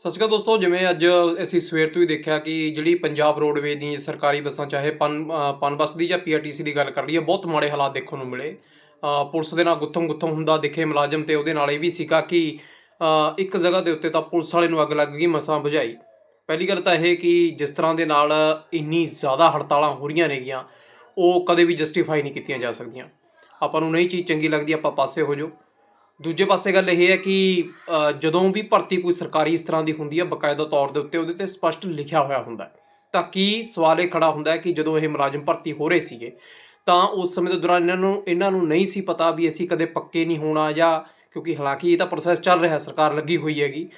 ਸਤਿ ਸ਼੍ਰੀ ਅਕਾਲ ਦੋਸਤੋ, ਜਿਵੇਂ ਅੱਜ ਅਸੀਂ ਸਵੇਰ ਤੋਂ ਹੀ ਦੇਖਿਆ ਕਿ ਜਿਹੜੀ ਪੰਜਾਬ ਰੋਡਵੇਜ਼ ਦੀ ਸਰਕਾਰੀ ਬੱਸਾਂ, ਚਾਹੇ ਪਨ ਪਨ ਬੱਸ ਦੀ ਜਾਂ ਪੀਆਰਟੀਸੀ ਦੀ ਗੱਲ ਕਰ ਲਈਏ, ਬਹੁਤ ਮਾੜੇ ਹਾਲਾਤ ਦੇਖਣ ਨੂੰ ਮਿਲੇ। ਪੁਲਿਸ ਦੇ ਨਾਲ ਗੁੱਥਮ ਗੁੱਥਮ ਹੁੰਦਾ ਦਿਖੇ ਮੁਲਾਜ਼ਮ ਤੇ ਉਹਦੇ ਨਾਲ ਇਹ ਵੀ ਸੀਗਾ ਕਿ ਇੱਕ ਜਗ੍ਹਾ ਦੇ ਉੱਤੇ ਤਾਂ ਪੁਲਿਸ ਵਾਲੇ ਨੂੰ ਅੱਗ ਲੱਗ ਗਈ, ਮਸਾਂ ਬੁਝਾਈ। ਪਹਿਲੀ ਗੱਲ ਤਾਂ ਇਹ ਕਿ ਜਿਸ ਤਰ੍ਹਾਂ ਦੇ ਨਾਲ ਇੰਨੀ ਜ਼ਿਆਦਾ ਹੜਤਾਲਾਂ ਹੋ ਰਹੀਆਂ ਨੇਗੀਆਂ, ਉਹ ਕਦੇ ਵੀ ਜਸਟੀਫਾਈ ਨਹੀਂ ਕੀਤੀਆਂ ਜਾ ਸਕਦੀਆਂ। ਆਪਾਂ ਨੂੰ ਨਹੀਂ ਚੀਜ਼ ਚੰਗੀ ਲੱਗਦੀ, ਆਪਾਂ ਪਾਸੇ ਹੋ ਜਾਓ। ਦੂਜੇ ਪਾਸੇ ਗੱਲ ਇਹ ਹੈ ਕਿ ਜਦੋਂ ਵੀ ਭਰਤੀ ਕੋਈ ਸਰਕਾਰੀ ਇਸ ਤਰ੍ਹਾਂ ਦੀ ਹੁੰਦੀ ਹੈ ਬਕਾਇਦਾ ਤੌਰ ਦੇ ਉੱਤੇ ਉਹਦੇ ਤੇ ਸਪਸ਼ਟ ਲਿਖਿਆ ਹੋਇਆ ਹੁੰਦਾ ਹੈ। ਤਾਂ ਕੀ ਸਵਾਲ ਇਹ ਖੜਾ ਹੁੰਦਾ ਹੈ ਕਿ ਜਦੋਂ ਇਹ ਮੁਲਾਜ਼ਮ ਭਰਤੀ ਹੋ ਰਹੇ ਸੀਗੇ, ਤਾਂ ਉਸ ਸਮੇਂ ਦੇ ਦੌਰਾਨ ਇਹਨਾਂ ਨੂੰ ਇਹਨਾਂ ਨੂੰ ਨਹੀਂ ਸੀ ਪਤਾ ਵੀ ਅਸੀਂ ਕਦੇ ਪੱਕੇ ਨਹੀਂ ਹੋਣਾ ਜਾਂ ਕਿਉਂਕਿ ਹਾਲਾਂਕਿ ਇਹ ਤਾਂ ਪ੍ਰੋਸੈਸ ਚੱਲ ਰਿਹਾ, ਸਰਕਾਰ ਲੱਗੀ ਹੋਈ ਹੈਗੀ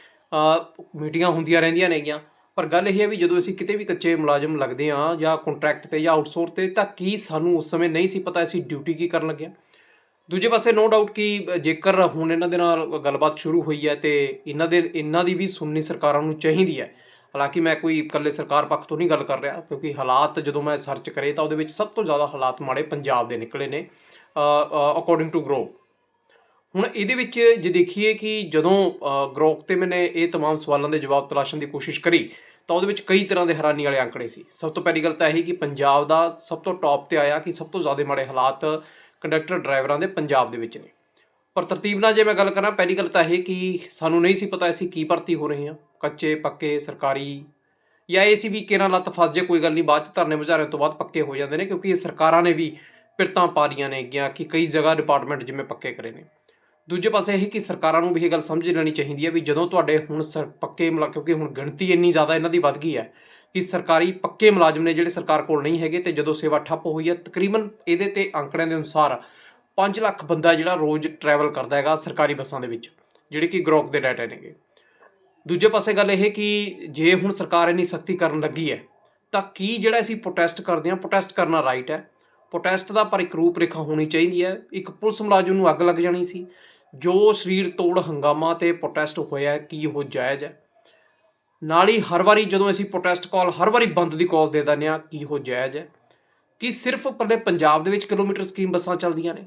ਮੀਟਿੰਗਾਂ ਹੁੰਦੀਆਂ ਰਹਿੰਦੀਆਂ ਨੇਗੀਆਂ ਪਰ ਗੱਲ ਇਹ ਹੈ ਵੀ ਜਦੋਂ ਅਸੀਂ ਕਿਤੇ ਵੀ ਕੱਚੇ ਮੁਲਾਜ਼ਮ ਲੱਗਦੇ ਹਾਂ ਜਾਂ ਕੰਟਰੈਕਟ ਤੇ ਜਾਂ ਆਊਟਸੋਰਸ ਤੇ, ਤਾਂ ਕੀ ਸਾਨੂੰ ਉਸ ਸਮੇਂ ਨਹੀਂ ਸੀ ਪਤਾ ਅਸੀਂ ਡਿਊਟੀ ਕੀ ਕਰਨ ਲੱਗੇ ਹਾਂ? ਦੂਜੇ ਪਾਸੇ ਨੋ ਡਾਊਟ ਕਿ ਜੇਕਰ ਹੁਣ ਇਹਨਾਂ ਦੇ ਨਾਲ ਗੱਲਬਾਤ ਸ਼ੁਰੂ ਹੋਈ ਹੈ ਤੇ ਇਹਨਾਂ ਦੇ ਇਹਨਾਂ ਦੀ ਵੀ ਸੁਣਨੀ ਸਰਕਾਰਾਂ ਨੂੰ ਚਾਹੀਦੀ ਹੈ ਹਾਲਾਂਕਿ ਮੈਂ ਕੋਈ ਇਕੱਲੇ ਸਰਕਾਰ ਪੱਖ ਤੋਂ ਨਹੀਂ ਗੱਲ ਕਰ ਰਿਹਾ ਕਿਉਂਕਿ ਹਾਲਾਤ ਜਦੋਂ ਮੈਂ ਸਰਚ ਕਰੇ ਤਾਂ ਉਹਦੇ ਵਿੱਚ ਸਭ ਤੋਂ ਜ਼ਿਆਦਾ ਹਾਲਾਤ ਮਾੜੇ ਪੰਜਾਬ ਦੇ ਨਿਕਲੇ ਨੇ ਅਕੋਰਡਿੰਗ ਟੂ ਗਰੋ ਹੁਣ ਇਹਦੇ ਵਿੱਚ ਜੇ ਦੇਖੀਏ ਕਿ ਜਦੋਂ ਗਰੋਕ ਤੇ ਮੈਨੇ ਇਹ तमाम ਸਵਾਲਾਂ ਦੇ ਜਵਾਬ ਤਲਾਸ਼ਣ ਦੀ ਕੋਸ਼ਿਸ਼ ਕਰੀ ਤਾਂ ਉਹਦੇ ਵਿੱਚ ਕਈ ਤਰ੍ਹਾਂ ਦੇ ਹੈਰਾਨੀ ਵਾਲੇ ਅੰਕੜੇ ਸੀ ਸਭ ਤੋਂ ਪਹਿਲੀ ਗੱਲ ਤਾਂ ਇਹ ਕਿ ਪੰਜਾਬ ਦਾ ਸਭ ਤੋਂ ਟੌਪ ਤੇ ਆਇਆ ਕਿ ਸਭ ਤੋਂ ਜ਼ਿਆਦਾ ਮਾੜੇ ਹਾਲਾਤ ਕੰਡਕਟਰ ਡਰਾਈਵਰਾਂ ਦੇ ਪੰਜਾਬ ਦੇ ਵਿੱਚ ਨੇ। ਪਰ ਤਰਤੀਬ ਨਾਲ ਜੇ ਮੈਂ ਗੱਲ ਕਰਾਂ, ਪਹਿਲੀ ਗੱਲ ਤਾਂ ਇਹ ਕਿ ਸਾਨੂੰ ਨਹੀਂ ਸੀ ਪਤਾ ਅਸੀਂ ਕੀ ਭਰਤੀ ਹੋ ਰਹੇ ਹਾਂ। ਕੱਚੇ, ਪੱਕੇ, ਸਰਕਾਰੀ ਜਾਂ ਇਹ ਸੀ ਵੀ ਕਿਹਨਾਂ ਲੱਤ ਫਸ ਜੇ, ਕੋਈ ਗੱਲ ਨਹੀਂ, ਬਾਅਦ ਚ ਧਰਨੇ ਮੁਜ਼ਾਹਰੇ ਤੋਂ ਬਾਅਦ ਪੱਕੇ ਹੋ ਜਾਂਦੇ ਨੇ, ਕਿਉਂਕਿ ਇਹ ਸਰਕਾਰਾਂ ਨੇ ਵੀ ਪਿਰਤਾਂ ਪਾਰੀਆਂ ਨੇ ਗਿਆ ਕਿ ਕਈ ਜਗ੍ਹਾ ਡਿਪਾਰਟਮੈਂਟ ਜਿਵੇਂ ਪੱਕੇ ਕਰੇ ਨੇ। ਦੂਜੇ ਪਾਸੇ ਇਹ ਕਿ ਸਰਕਾਰਾਂ ਨੂੰ ਵੀ ਇਹ ਗੱਲ ਸਮਝ ਲੈਣੀ ਚਾਹੀਦੀ ਹੈ ਵੀ ਜਦੋਂ ਤੁਹਾਡੇ ਹੁਣ ਸਰ ਪੱਕੇ ਮੁਲਾ ਕਿਉਂਕਿ ਹੁਣ ਗਿਣਤੀ ਇੰਨੀ ਜ਼ਿਆਦਾ ਇਹਨਾਂ ਦੀ ਵੱਧ ਗਈ ਹੈ ਕਿ ਸਰਕਾਰੀ ਪੱਕੇ ਮੁਲਾਜ਼ਮ ਨੇ ਜਿਹੜੇ ਸਰਕਾਰ ਕੋਲ ਨਹੀਂ ਹੈਗੇ ਤੇ ਜਦੋਂ ਸੇਵਾ ਠੱਪ ਹੋਈ ਹੈ, ਤਕਰੀਬਨ ਇਹਦੇ ਤੇ ਅੰਕੜਿਆਂ ਦੇ ਅਨੁਸਾਰ 5 ਲੱਖ ਬੰਦਾ ਜਿਹੜਾ ਰੋਜ਼ ਟਰੈਵਲ ਕਰਦਾ ਹੈਗਾ ਸਰਕਾਰੀ ਬੱਸਾਂ ਦੇ ਵਿੱਚ, ਜਿਹੜੇ ਕਿ ਗਰੋਕ ਦੇ ਡਾਟਾ ਨੇਗੇ। ਦੂਜੇ ਪਾਸੇ ਗੱਲ ਇਹ ਕਿ ਜੇ ਹੁਣ ਸਰਕਾਰ ਇੰਨੀ ਸਖਤੀ ਕਰਨ ਲੱਗੀ ਹੈ, ਤਾਂ ਕੀ ਜਿਹੜਾ ਅਸੀਂ ਪ੍ਰੋਟੈਸਟ ਕਰਦੇ ਹਾਂ ਪ੍ਰੋਟੈਸਟ ਕਰਨਾ ਰਾਈਟ ਹੈ? ਪ੍ਰੋਟੈਸਟ ਦਾ ਪਰ ਇੱਕ ਰੂਪ ਰੇਖਾ ਹੋਣੀ ਚਾਹੀਦੀ ਹੈ। ਇੱਕ ਪੁਲਿਸ ਮੁਲਾਜ਼ਮ ਨੂੰ ਅੱਗ ਲੱਗ ਜਾਣੀ ਸੀ। ਜੋ ਸਰੀਰ ਤੋੜ ਹੰਗਾਮਾ ਤੇ ਪ੍ਰੋਟੈਸਟ ਹੋਇਆ, ਕੀ ਉਹ ਜਾਇਜ਼ ਹੈ? ਨਾਲ ਹੀ ਹਰ ਵਾਰੀ ਜਦੋਂ ਅਸੀਂ ਪ੍ਰੋਟੈਸਟ ਕਾਲ ਹਰ ਵਾਰੀ ਬੰਦ ਦੀ ਕਾਲ ਦੇ ਦਿੰਦੇ ਹਾਂ, ਕੀ ਉਹ ਜਾਇਜ਼ ਹੈ? ਕਿ ਸਿਰਫ ਪੱਲੇ ਪੰਜਾਬ ਦੇ ਵਿੱਚ ਕਿਲੋਮੀਟਰ ਸਕੀਮ ਬੱਸਾਂ ਚੱਲਦੀਆਂ ਨੇ?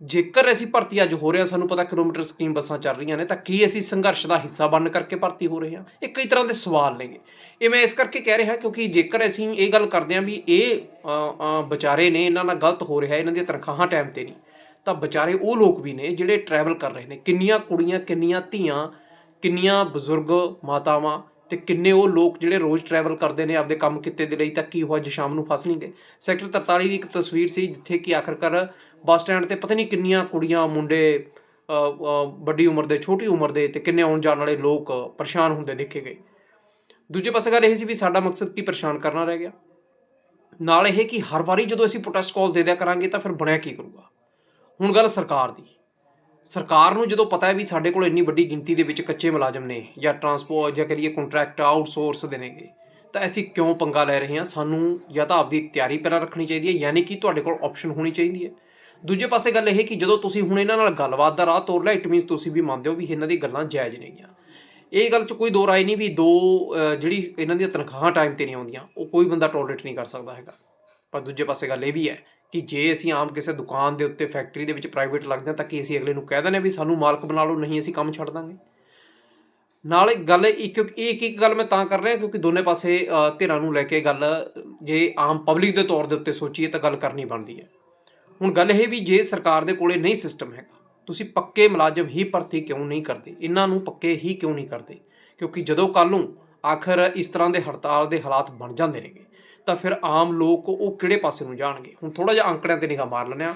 ਜੇਕਰ ਅਸੀਂ ਭਰਤੀ ਅੱਜ ਹੋ ਰਿਹਾ, ਸਾਨੂੰ ਪਤਾ ਕਿਲੋਮੀਟਰ ਸਕੀਮ ਬੱਸਾਂ ਚੱਲ ਰਹੀਆਂ ਨੇ, ਤਾਂ ਕੀ ਅਸੀਂ ਸੰਘਰਸ਼ ਦਾ ਹਿੱਸਾ ਬਣ ਕਰਕੇ ਭਰਤੀ ਹੋ ਰਹੇ ਹਾਂ? ਇਹ ਕਈ ਤਰ੍ਹਾਂ ਦੇ ਸਵਾਲ ਨੇਗੇ। ਇਹ ਮੈਂ ਇਸ ਕਰਕੇ ਕਹਿ ਰਿਹਾ ਕਿਉਂਕਿ ਜੇਕਰ ਅਸੀਂ ਇਹ ਗੱਲ ਕਰਦੇ ਹਾਂ ਵੀ ਇਹ ਵਿਚਾਰੇ ਨੇ ਇਹਨਾਂ ਨਾਲ ਗਲਤ ਹੋ ਰਿਹਾ, ਇਹਨਾਂ ਦੀਆਂ ਤਨਖਾਹਾਂ ਟਾਈਮ ਤੇ ਨਹੀਂ, ਤਾਂ ਵਿਚਾਰੇ ਉਹ ਲੋਕ ਵੀ ਨੇ ਜਿਹੜੇ ਟਰੈਵਲ ਕਰ ਰਹੇ ਨੇ। ਕਿੰਨੀਆਂ ਕੁੜੀਆਂ, ਕਿੰਨੀਆਂ ਧੀਆਂ ਕਿੰਨੀਆਂ ਬਜ਼ੁਰਗ ਮਾਤਾਵਾਂ ਤੇ ਕਿੰਨੇ ਉਹ ਲੋਕ ਜਿਹੜੇ ਰੋਜ਼ ਟਰੈਵਲ ਕਰਦੇ ਨੇ ਆਪਦੇ ਕੰਮ ਕਿੱਤੇ ਦੇ ਲਈ ਤਾਂ ਕੀ ਉਹ ਅੱਜ ਸ਼ਾਮ ਨੂੰ ਫਸ ਨਹੀਂ ਗਏ। ਸੈਕਟਰ 43 ਦੀ ਇੱਕ ਤਸਵੀਰ ਸੀ ਜਿੱਥੇ ਕਿ ਆਖਰਕਾਰ ਬੱਸ ਸਟੈਂਡ ਤੇ ਪਤਾ ਨਹੀਂ ਕਿੰਨੀਆਂ ਕੁੜੀਆਂ, ਮੁੰਡੇ ਵੱਡੀ ਉਮਰ ਦੇ, ਛੋਟੀ ਉਮਰ ਦੇ ਤੇ ਕਿੰਨੇ ਆਉਣ ਜਾਣ ਵਾਲੇ ਲੋਕ ਪਰੇਸ਼ਾਨ ਹੁੰਦੇ ਦੇਖੇ ਗਏ। ਦੂਜੇ ਪਾਸੇ ਗੱਲ ਇਹ ਸੀ ਵੀ ਸਾਡਾ ਮਕਸਦ ਕੀ ਪਰੇਸ਼ਾਨ ਕਰਨਾ ਰਹਿ ਗਿਆ। ਨਾਲ ਇਹ ਕਿ ਹਰ ਵਾਰੀ ਜਦੋਂ ਅਸੀਂ ਪ੍ਰੋਟੈਸਟ ਕਾਲ ਦੇ ਦਿਆ ਕਰਾਂਗੇ ਤਾਂ ਫਿਰ ਬਣਿਆ ਕੀ ਕਰੂਗਾ? ਹੁਣ ਗੱਲ ਸਰਕਾਰ ਦੀ। ਸਰਕਾਰ ਨੂੰ ਜਦੋਂ ਪਤਾ ਹੈ ਵੀ ਸਾਡੇ ਕੋਲ ਇੰਨੀ ਵੱਡੀ ਗਿਣਤੀ ਦੇ ਵਿੱਚ ਕੱਚੇ ਮੁਲਾਜ਼ਮ ਨੇ ਜਾਂ ਟਰਾਂਸਪੋਰਟ ਜਾਂ ਕਰੀਏ ਕੰਟਰੈਕਟ ਆਊਟਸੋਰਸ ਦੇ ਨੇਗੇ, ਤਾਂ ਅਸੀਂ ਕਿਉਂ ਪੰਗਾ ਲੈ ਰਹੇ ਹਾਂ? ਸਾਨੂੰ ਜਾਂ ਤਾਂ ਆਪਦੀ ਤਿਆਰੀ ਪਹਿਲਾਂ ਰੱਖਣੀ ਚਾਹੀਦੀ ਹੈ, ਯਾਨੀ ਕਿ ਤੁਹਾਡੇ ਕੋਲ ਆਪਸ਼ਨ ਹੋਣੀ ਚਾਹੀਦੀ ਹੈ। ਦੂਜੇ ਪਾਸੇ ਗੱਲ ਇਹ ਕਿ ਜਦੋਂ ਤੁਸੀਂ ਹੁਣ ਇਹਨਾਂ ਨਾਲ ਗੱਲਬਾਤ ਦਾ ਰਾਹ ਤੋਰ ਲਿਆ ਇਟ ਮੀਨਸ ਤੁਸੀਂ ਵੀ ਮੰਨਦੇ ਹੋ ਵੀ ਇਹਨਾਂ ਦੀ ਗੱਲਾਂ ਜਾਇਜ਼ ਨੇਗੀਆਂ। ਇਹ ਗੱਲ 'ਚ ਕੋਈ ਦੋ ਰਾਏ ਨਹੀਂ ਵੀ ਦੋ ਜਿਹੜੀ ਇਹਨਾਂ ਦੀਆਂ ਤਨਖਾਹਾਂ ਟਾਈਮ ਤੇ ਨਹੀਂ ਆਉਂਦੀਆਂ, ਉਹ ਕੋਈ ਬੰਦਾ ਟੋਲਰੇਟ ਨਹੀਂ ਕਰ ਸਕਦਾ ਹੈਗਾ। ਪਰ ਦੂਜੇ ਪਾਸੇ ਗੱਲ ਇਹ ਵੀ ਹੈ ਕਿ ਜੇ ਅਸੀਂ ਆਮ ਕਿਸੇ ਦੁਕਾਨ ਦੇ ਉੱਤੇ ਫੈਕਟਰੀ ਦੇ ਵਿੱਚ ਪ੍ਰਾਈਵੇਟ ਲੱਗਦੇ ਹਾਂ ਤਾਂ ਕਿ ਅਸੀਂ ਅਗਲੇ ਨੂੰ ਕਹਿ ਦਿੰਦੇ ਹਾਂ ਵੀ ਸਾਨੂੰ ਮਾਲਕ ਬਣਾ ਲਓ, ਨਹੀਂ ਅਸੀਂ ਕੰਮ ਛੱਡ ਦਾਂਗੇ? ਨਾਲ ਇੱਕ ਗੱਲ, ਇੱਕ ਇੱਕ ਇੱਕ ਗੱਲ ਮੈਂ ਤਾਂ ਕਰ ਰਿਹਾ ਕਿਉਂਕਿ ਦੋਨੇ ਪਾਸੇ ਧਿਰਾਂ ਨੂੰ ਲੈ ਕੇ ਗੱਲ, ਜੇ ਆਮ ਪਬਲਿਕ ਦੇ ਤੌਰ ਦੇ ਉੱਤੇ ਸੋਚੀਏ ਤਾਂ ਗੱਲ ਕਰਨੀ ਬਣਦੀ ਹੈ। ਹੁਣ ਗੱਲ ਇਹ ਵੀ ਜੇ ਸਰਕਾਰ ਦੇ ਕੋਲੇ ਨਹੀਂ ਸਿਸਟਮ ਹੈਗਾ, ਤੁਸੀਂ ਪੱਕੇ ਮੁਲਾਜ਼ਮ ਹੀ ਭਰਤੀ ਕਿਉਂ ਨਹੀਂ ਕਰਦੇ? ਇਹਨਾਂ ਨੂੰ ਪੱਕੇ ਹੀ ਕਿਉਂ ਨਹੀਂ ਕਰਦੇ? ਕਿਉਂਕਿ ਜਦੋਂ ਕੱਲ ਨੂੰ ਆਖਰ ਇਸ ਤਰ੍ਹਾਂ ਦੇ ਹੜਤਾਲ ਦੇ ਹਾਲਾਤ ਬਣ ਜਾਂਦੇ ਨੇਗੇ ਤਾਂ ਫਿਰ ਆਮ ਲੋਕ ਉਹ ਕਿਹੜੇ ਪਾਸੇ ਨੂੰ ਜਾਣਗੇ? ਹੁਣ ਥੋੜਾ ਜਿਹਾ ਅੰਕੜਿਆਂ ਤੇ ਨਿਗਾਹ ਮਾਰ ਲੈਂਦੇ ਆ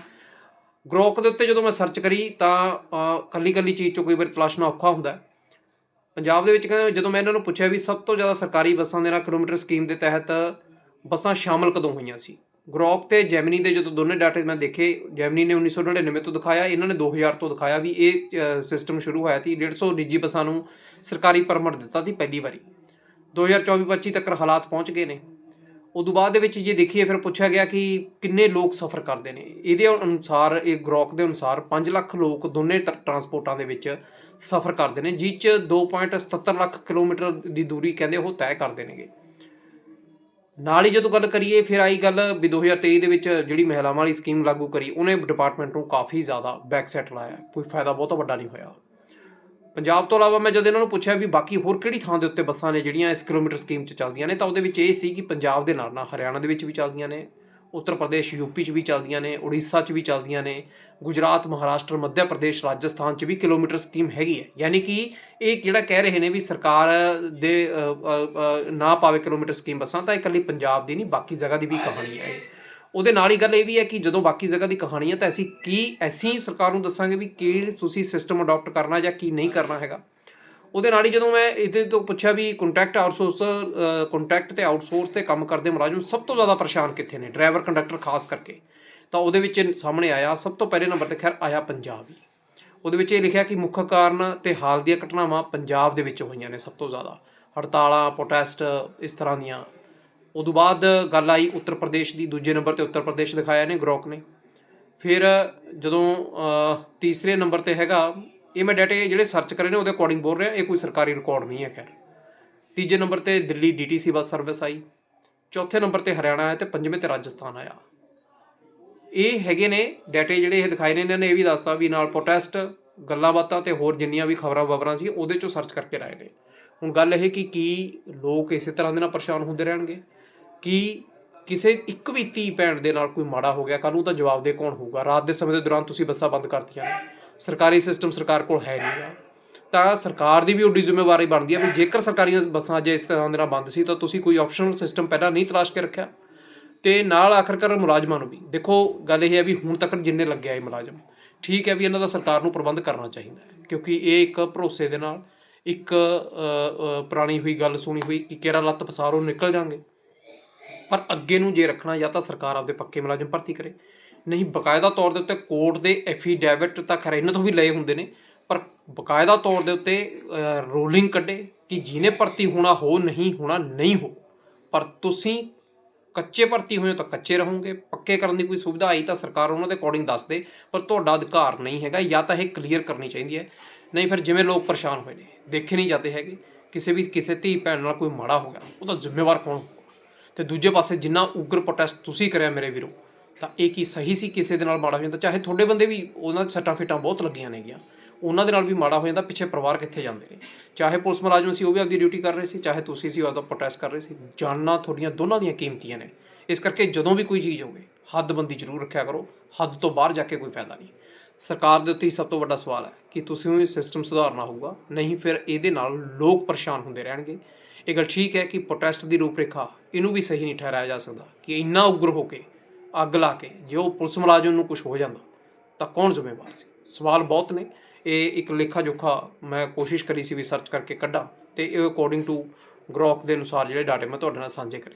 ਗਰੋਕ ਦੇ ਉੱਤੇ ਜਦੋਂ ਮੈਂ ਸਰਚ ਕਰੀ ਤਾਂ ਕੱਲੀ ਕੱਲੀ ਚੀਜ਼ ਚੋਂ ਕਈ ਵਾਰ ਤਲਾਸ਼ਣਾ ਔਖਾ ਹੁੰਦਾ ਪੰਜਾਬ ਦੇ ਵਿੱਚ ਕਹਿੰਦੇ ਜਦੋਂ ਮੈਂ ਇਹਨਾਂ ਨੂੰ ਪੁੱਛਿਆ ਵੀ ਸਭ ਤੋਂ ਜ਼ਿਆਦਾ ਸਰਕਾਰੀ ਬੱਸਾਂ ਦੇ ਨਾਲ ਕਿਲੋਮੀਟਰ ਸਕੀਮ ਦੇ ਤਹਿਤ ਬੱਸਾਂ ਸ਼ਾਮਲ ਕਦੋਂ ਹੋਈਆਂ ਸੀ? ਗਰੋਕ ਤੇ ਜੈਮਨੀ ਦੇ ਜਦੋਂ ਦੋਨੇ ਡਾਟੇ ਮੈਂ ਦੇਖੇ ਜੈਮਨੀ ਨੇ 1999 ਤੋਂ ਦਿਖਾਇਆ, ਇਹਨਾਂ ਨੇ 2000 ਤੋਂ ਦਿਖਾਇਆ ਵੀ ਇਹ ਸਿਸਟਮ ਸ਼ੁਰੂ ਹੋਇਆ ਸੀ। 150 ਨਿੱਜੀ ਬੱਸਾਂ ਨੂੰ ਸਰਕਾਰੀ ਪਰਮਿਟ ਦਿੱਤਾ ਸੀ ਪਹਿਲੀ ਵਾਰੀ। 2024-25 ਤੱਕ ਹਾਲਾਤ ਪਹੁੰਚ ਗਏ ਨੇ। ਉਦੋਂ ਬਾਅਦ ਦੇ ਵਿੱਚ ਜੇ ਦੇਖੀਏ ਫਿਰ ਪੁੱਛਿਆ ਗਿਆ ਕਿ ਕਿੰਨੇ ਲੋਕ ਸਫ਼ਰ ਕਰਦੇ ਨੇ। ਇਹਦੇ ਅਨੁਸਾਰ, ਇਹ ਗਰੋਕ ਦੇ ਅਨੁਸਾਰ 5 ਲੱਖ ਲੋਕ ਦੋਨੇ ਟ- ਟਰਾਂਸਪੋਰਟਾਂ ਦੇ ਵਿੱਚ ਸਫ਼ਰ ਕਰਦੇ ਨੇ ਜਿਸ 'ਚ 2.77 ਲੱਖ ਕਿਲੋਮੀਟਰ ਦੀ ਦੂਰੀ ਕਹਿੰਦੇ ਉਹ ਤੈਅ ਕਰਦੇ ਨੇਗੇ। ਨਾਲ ਹੀ ਜਦੋਂ ਗੱਲ ਕਰੀਏ ਫਿਰ ਆਈ ਗੱਲ ਵੀ 2023 ਦੇ ਵਿੱਚ ਜਿਹੜੀ ਮਹਿਲਾਵਾਂ ਵਾਲੀ ਸਕੀਮ ਲਾਗੂ ਕਰੀ, ਉਹਨੇ ਡਿਪਾਰਟਮੈਂਟ ਨੂੰ ਕਾਫੀ ਜ਼ਿਆਦਾ ਬੈਕਸੈਟ ਲਾਇਆ। ਕੋਈ ਫਾਇਦਾ ਬਹੁਤਾ ਵੱਡਾ ਨਹੀਂ ਹੋਇਆ। ਪੰਜਾਬ ਤੋਂ ਇਲਾਵਾ ਮੈਂ ਜਦੋਂ ਇਹਨਾਂ ਨੂੰ ਪੁੱਛਿਆ ਵੀ ਬਾਕੀ ਹੋਰ ਕਿਹੜੀ ਥਾਂ ਦੇ ਉੱਤੇ ਬੱਸਾਂ ਨੇ ਜਿਹੜੀਆਂ ਇਸ ਕਿਲੋਮੀਟਰ ਸਕੀਮ 'ਚ ਚੱਲਦੀਆਂ ਨੇ, ਤਾਂ ਉਹਦੇ ਵਿੱਚ ਇਹ ਸੀ ਕਿ ਪੰਜਾਬ ਦੇ ਨਾਲ ਨਾਲ ਹਰਿਆਣਾ ਦੇ ਵਿੱਚ ਵੀ ਚੱਲਦੀਆਂ ਨੇ, ਉੱਤਰ ਪ੍ਰਦੇਸ਼ ਯੂਪੀ 'ਚ ਵੀ ਚੱਲਦੀਆਂ ਨੇ, ਉੜੀਸਾ 'ਚ ਵੀ ਚੱਲਦੀਆਂ ਨੇ, ਗੁਜਰਾਤ, ਮਹਾਰਾਸ਼ਟਰ, ਮੱਧ ਪ੍ਰਦੇਸ਼, ਰਾਜਸਥਾਨ 'ਚ ਵੀ ਕਿਲੋਮੀਟਰ ਸਕੀਮ ਹੈਗੀ ਹੈ ਯਾਨੀ ਕਿ ਇਹ ਜਿਹੜਾ ਕਹਿ ਰਹੇ ਨੇ ਵੀ ਸਰਕਾਰ ਦੇ ਨਾ ਪਾਵੇ ਕਿਲੋਮੀਟਰ ਸਕੀਮ ਬੱਸਾਂ, ਤਾਂ ਇਹ ਇਕੱਲੀ ਪੰਜਾਬ ਦੀ ਨਹੀਂ, ਬਾਕੀ ਜਗ੍ਹਾ ਦੀ ਵੀ ਕਹਾਣੀ ਹੈ ਇਹ। ਉਹਦੇ ਨਾਲ ਹੀ ਗੱਲ ਇਹ ਵੀ ਹੈ ਕਿ ਜਦੋਂ ਬਾਕੀ ਜਗ੍ਹਾ ਦੀ ਕਹਾਣੀ ਹੈ ਤਾਂ ਅਸੀਂ ਕੀ, ਅਸੀਂ ਸਰਕਾਰ ਨੂੰ ਦੱਸਾਂਗੇ ਵੀ ਕੀ ਤੁਸੀਂ ਸਿਸਟਮ ਅਡਾਪਟ ਕਰਨਾ ਜਾਂ ਕੀ ਨਹੀਂ ਕਰਨਾ ਹੈਗਾ। ਉਹਦੇ ਨਾਲ ਹੀ ਜਦੋਂ ਮੈਂ ਇਹਦੇ ਤੋਂ ਪੁੱਛਿਆ ਵੀ ਕੰਟਰੈਕਟ ਆਊਟਸੋਰਸ ਕੰਟਰੈਕਟ ਤੇ ਆਊਟਸੋਰਸ ਤੇ ਕੰਮ ਕਰਦੇ ਮੁਲਾਜ਼ਮ ਸਭ ਤੋਂ ਜ਼ਿਆਦਾ ਪਰੇਸ਼ਾਨ ਕਿੱਥੇ ਨੇ? ਡਰਾਈਵਰ ਕੰਡਕਟਰ ਖਾਸ ਕਰਕੇ। ਤਾਂ ਉਹਦੇ ਵਿੱਚ ਸਾਹਮਣੇ ਆਇਆ, ਸਭ ਤੋਂ ਪਹਿਲੇ ਨੰਬਰ ਤੇ ਖੈਰ ਆਇਆ ਪੰਜਾਬ। ਹੀ ਉਹਦੇ ਵਿੱਚ ਇਹ ਲਿਖਿਆ ਕਿ ਮੁੱਖ ਕਾਰਨ ਤੇ ਹਾਲ ਦੀਆਂ ਘਟਨਾਵਾਂ ਪੰਜਾਬ ਦੇ ਵਿੱਚ ਹੋਈਆਂ ਨੇ ਸਭ ਤੋਂ ਜ਼ਿਆਦਾ। ਹੜਤਾਲਾਂ ਪ੍ਰੋਟੈਸਟ ਇਸ ਤਰ੍ਹਾਂ ਦੀਆਂ। ਉਦੋਂ ਬਾਅਦ ਗੱਲ ਆਈ ਉੱਤਰ ਪ੍ਰਦੇਸ਼ ਦੀ, ਦੂਜੇ ਨੰਬਰ ਤੇ ਉੱਤਰ ਪ੍ਰਦੇਸ਼ ਦਿਖਾਇਆ ਨੇ, ਗਰੋਕ ਨੇ। ਫਿਰ ਜਦੋਂ ਤੀਸਰੇ ਨੰਬਰ ਤੇ ਹੈਗਾ, ਇਹ ਮੈਂ ਡਾਟੇ ਜਿਹੜੇ ਸਰਚ ਕਰੇ ਨੇ ਉਹਦੇ ਅਕੋਰਡਿੰਗ ਬੋਲ ਰਿਹਾ, ਇਹ ਕੋਈ ਸਰਕਾਰੀ ਰਿਕਾਰਡ ਨਹੀਂ ਹੈ, ਖੈਰ। ਤੀਜੇ ਨੰਬਰ ਤੇ ਦਿੱਲੀ ਡੀਟੀਸੀ ਬੱਸ ਸਰਵਿਸ ਆਈ। ਚੌਥੇ ਨੰਬਰ ਤੇ ਹਰਿਆਣਾ ਆਇਆ ਤੇ ਪੰਜਵੇਂ ਤੇ ਰਾਜਸਥਾਨ ਆਇਆ। ਇਹ ਹੈਗੇ ਨੇ ਡਾਟੇ ਜਿਹੜੇ ਇਹ ਦਿਖਾਏ ਨੇ, ਇਹਨਾਂ ਨੇ ਇਹ ਵੀ ਦੱਸਤਾ ਵੀ ਨਾਲ ਪ੍ਰੋਟੈਸਟ ਗੱਲਾਂ ਬਾਤਾਂ ਤੇ ਹੋਰ ਜਿੰਨੀਆਂ ਵੀ ਖਬਰਾਂ ਵਬਰਾਂ ਸੀ, ਉਹਦੇ ਚੋਂ ਸਰਚ ਕਰਕੇ ਲਾਏ ਨੇ। ਹੁਣ ਗੱਲ ਇਹ ਕਿ ਕੀ ਲੋਕ ਇਸੇ ਤਰ੍ਹਾਂ ਦੇ ਨਾਲ ਪਰੇਸ਼ਾਨ ਹੁੰਦੇ ਰਹਿਣਗੇ? ਕਿ ਕਿਸੇ ਇੱਕ ਵੀ ਧੀ ਭੈਣ ਦੇ ਨਾਲ ਕੋਈ ਮਾੜਾ ਹੋ ਗਿਆ ਕੱਲ ਨੂੰ ਤਾਂ ਜਵਾਬਦੇਹ ਕੌਣ ਹੋਊਗਾ? ਰਾਤ ਦੇ ਸਮੇਂ ਦੇ ਦੌਰਾਨ ਤੁਸੀਂ ਬੱਸਾਂ ਬੰਦ ਕਰਤੀਆਂ ਨੇ। ਸਰਕਾਰੀ ਸਿਸਟਮ ਸਰਕਾਰ ਕੋਲ ਹੈ ਨਹੀਂ ਨਹੀਂਗਾ ਤਾਂ ਸਰਕਾਰ ਦੀ ਵੀ ਉੱਡੀ ਜ਼ਿੰਮੇਵਾਰੀ ਬਣਦੀ ਹੈ ਵੀ ਜੇਕਰ ਸਰਕਾਰੀਆਂ ਬੱਸਾਂ ਜੇ ਇਸ ਤਰ੍ਹਾਂ ਦੇ ਨਾਲ ਬੰਦ ਸੀ ਤਾਂ ਤੁਸੀਂ ਕੋਈ ਆਪਸ਼ਨਲ ਸਿਸਟਮ ਪਹਿਲਾਂ ਨਹੀਂ ਤਲਾਸ਼ ਕੇ ਰੱਖਿਆ। ਤੇ ਨਾਲ ਆਖਰਕਾਰ ਮੁਲਾਜ਼ਮਾਂ ਨੂੰ ਵੀ। ਦੇਖੋ, ਗੱਲ ਇਹ ਹੈ ਵੀ ਹੁਣ ਤੱਕ ਜਿੰਨੇ ਲੱਗਿਆ ਇਹ ਮੁਲਾਜ਼ਮ, ਠੀਕ ਹੈ ਵੀ ਇਹਨਾਂ ਦਾ ਸਰਕਾਰ ਨੂੰ ਪ੍ਰਬੰਧ ਕਰਨਾ ਚਾਹੀਦਾ ਹੈ। ਕਿਉਂਕਿ ਇਹ ਇੱਕ ਭਰੋਸੇ ਦੇ ਨਾਲ ਇੱਕ ਪੁਰਾਣੀ ਹੋਈ ਗੱਲ ਸੁਣੀ ਹੋਈ ਕਿ ਕੇਰਾ ਲੱਤ ਪਸਾਰੋਂ ਨਿਕਲ ਜਾਣਗੇ। ਪਰ ਅੱਗੇ ਨੂੰ ਜੇ ਰੱਖਣਾ ਜਾਂ ਤਾਂ ਸਰਕਾਰ ਆਪਦੇ ਪੱਕੇ ਮੁਲਾਜ਼ਮ ਭਰਤੀ ਕਰੇ। ਨਹੀਂ, ਬਕਾਇਦਾ ਤੌਰ ਦੇ ਉੱਤੇ ਕੋਰਟ ਦੇ ਐਫੀਡੈਵਿਟ ਤਾਂ ਖੈਰ ਇਹਨਾਂ ਤੋਂ ਵੀ ਲਏ ਹੁੰਦੇ ਨੇ, ਪਰ ਬਕਾਇਦਾ ਤੌਰ ਦੇ ਉੱਤੇ ਰੋਲਿੰਗ ਕੱਢੇ ਕਿ ਜਿਹਨੇ ਭਰਤੀ ਹੋਣਾ ਹੋ, ਨਹੀਂ ਹੋਣਾ ਨਹੀਂ ਹੋ। ਪਰ ਤੁਸੀਂ ਕੱਚੇ ਭਰਤੀ ਹੋਏ ਹੋ ਤਾਂ ਕੱਚੇ ਰਹੋਗੇ, ਪੱਕੇ ਕਰਨ ਦੀ ਕੋਈ ਸੁਵਿਧਾ ਆਈ ਤਾਂ ਸਰਕਾਰ ਉਹਨਾਂ ਦੇ ਅਕੋਰਡਿੰਗ ਦੱਸ ਦੇ, ਪਰ ਤੁਹਾਡਾ ਅਧਿਕਾਰ ਨਹੀਂ ਹੈਗਾ, ਜਾਂ ਤਾਂ ਇਹ ਕਲੀਅਰ ਕਰਨੀ ਚਾਹੀਦੀ ਹੈ। ਨਹੀਂ, ਫਿਰ ਜਿਵੇਂ ਲੋਕ ਪਰੇਸ਼ਾਨ ਹੋਏ ਨੇ, ਦੇਖੇ ਨਹੀਂ ਜਾਂਦੇ ਹੈਗੇ, ਕਿਸੇ ਵੀ, ਕਿਸੇ ਧੀ ਭੈਣ ਨਾਲ ਕੋਈ ਮਾੜਾ ਹੋ ਗਿਆ, ਉਹਦਾ ਜ਼ਿੰਮੇਵਾਰ ਕੌਣ ਤੇ ਦੂਜੇ ਪਾਸੇ ਜਿੰਨਾ ਉਗਰ ਪ੍ਰੋਟੈਸਟ ਤੁਸੀਂ ਕਰਿਆ ਮੇਰੇ ਵੀਰੋ, ਤਾਂ ਇਹ ਕੀ ਸਹੀ ਸੀ, ਕਿਸੇ ਦੇ ਨਾਲ ਮਾੜਾ ਹੋ ਜਾਂਦਾ? ਚਾਹੇ ਤੁਹਾਡੇ ਬੰਦੇ ਵੀ ਉਹਨਾਂ ਦੇ ਸੱਟਾਂ ਫੇਟਾਂ ਬਹੁਤ ਲੱਗੀਆਂ ਨੇਗੀਆਂ, ਉਹਨਾਂ ਦੇ ਨਾਲ ਵੀ ਮਾੜਾ ਹੋ ਜਾਂਦਾ, ਪਿੱਛੇ ਪਰਿਵਾਰ ਕਿੱਥੇ ਜਾਂਦੇ ਨੇ? ਚਾਹੇ ਪੁਲਿਸ ਮੁਲਾਜ਼ਮ ਸੀ, ਉਹ ਵੀ ਆਪਦੀ ਡਿਊਟੀ ਕਰ ਰਹੇ ਸੀ, ਚਾਹੇ ਤੁਸੀਂ ਸੀ ਆਪਦਾ ਪ੍ਰੋਟੈਸਟ ਕਰ ਰਹੇ ਸੀ, ਜਾਨਾਂ ਤੁਹਾਡੀਆਂ ਦੋਨਾਂ ਦੀਆਂ ਕੀਮਤੀਆਂ ਨੇ। ਇਸ ਕਰਕੇ ਜਦੋਂ ਵੀ ਕੋਈ ਚੀਜ਼ ਹੋਵੇ ਹੱਦਬੰਦੀ ਜ਼ਰੂਰ ਰੱਖਿਆ ਕਰੋ, ਹੱਦ ਤੋਂ ਬਾਹਰ ਜਾ ਕੇ ਕੋਈ ਫਾਇਦਾ ਨਹੀਂ। ਸਰਕਾਰ ਦੇ ਉੱਤੇ ਹੀ ਸਭ ਤੋਂ ਵੱਡਾ ਸਵਾਲ ਹੈ ਕਿ ਤੁਸੀਂ ਉਹ ਸਿਸਟਮ ਸੁਧਾਰਨਾ ਹੋਊਗਾ, ਨਹੀਂ ਫਿਰ ਇਹਦੇ ਨਾਲ ਲੋਕ ਪਰੇਸ਼ਾਨ ਹੁੰਦੇ ਰਹਿਣਗੇ। ਇਹ ਗੱਲ ਠੀਕ ਹੈ ਕਿ ਪ੍ਰੋਟੈਸਟ ਦੀ ਰੂਪਰੇਖਾ ਇਹਨੂੰ ਵੀ ਸਹੀ ਨਹੀਂ ਠਹਿਰਾਇਆ ਜਾ ਸਕਦਾ ਕਿ ਇੰਨਾ ਉਗਰ ਹੋ ਕੇ, ਅੱਗ ਲਾ ਕੇ ਜੇ ਉਹ ਪੁਲਿਸ ਮੁਲਾਜ਼ਮ ਨੂੰ ਕੁਝ ਹੋ ਜਾਂਦਾ, ਤਾਂ ਕੌਣ ਜ਼ਿੰਮੇਵਾਰ ਸੀ? ਸਵਾਲ ਬਹੁਤ ਨੇ। ਇਹ ਇੱਕ ਲੇਖਾ ਜੋਖਾ ਮੈਂ ਕੋਸ਼ਿਸ਼ ਕਰੀ ਸੀ ਵੀ ਸਰਚ ਕਰਕੇ ਕੱਢਾਂ ਤੇ ਇਹ ਅਕੋਰਡਿੰਗ ਟੂ ਗਰੋਕ ਦੇ ਅਨੁਸਾਰ ਜਿਹੜੇ ਡਾਟੇ ਮੈਂ ਤੁਹਾਡੇ ਨਾਲ ਸਾਂਝੇ ਕਰੇ।